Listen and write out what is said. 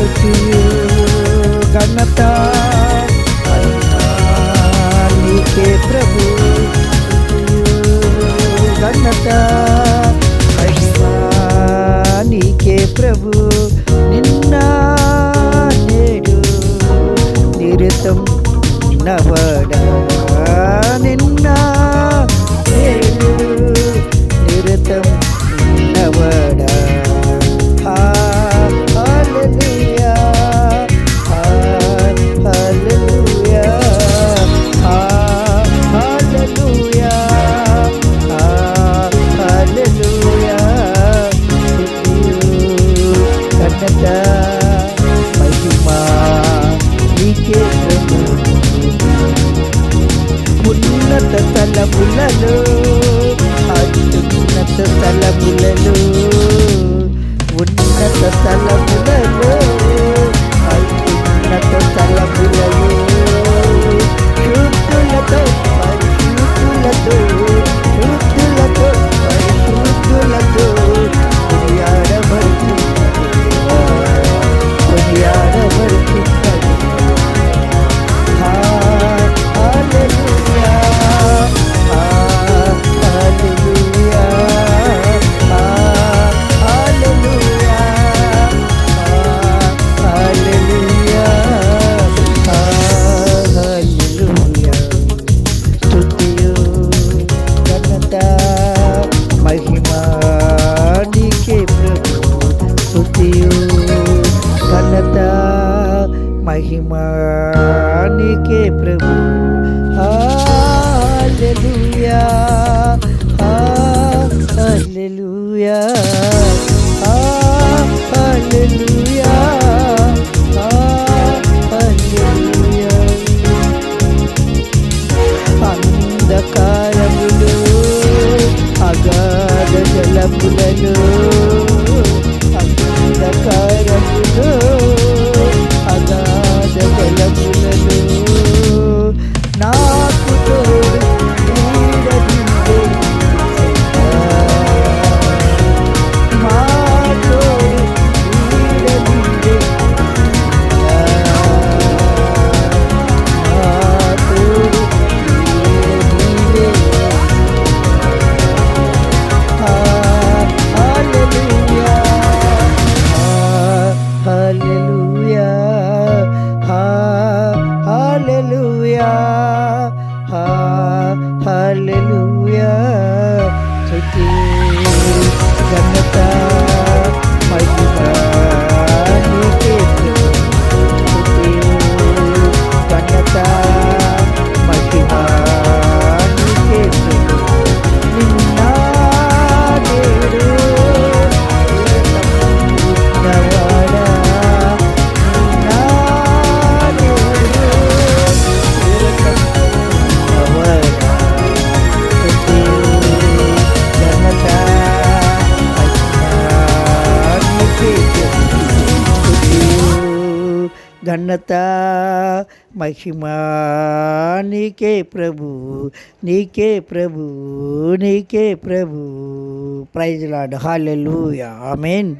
స్తుతియు ఘనత నీకే ప్రభు. ఘనత నీకే ప్రభు. నిన్న నేడు నిరతం నవడా ఉన్నత తలములలో అత్యున్నత తలములలో ఉన్నత తలములలో. మహిమా నీకే ప్రభు ఘనత ఘనత మహిమా నీకే ప్రభు నీకే ప్రభు నీకే ప్రభు. Praise lord hallelujah amen.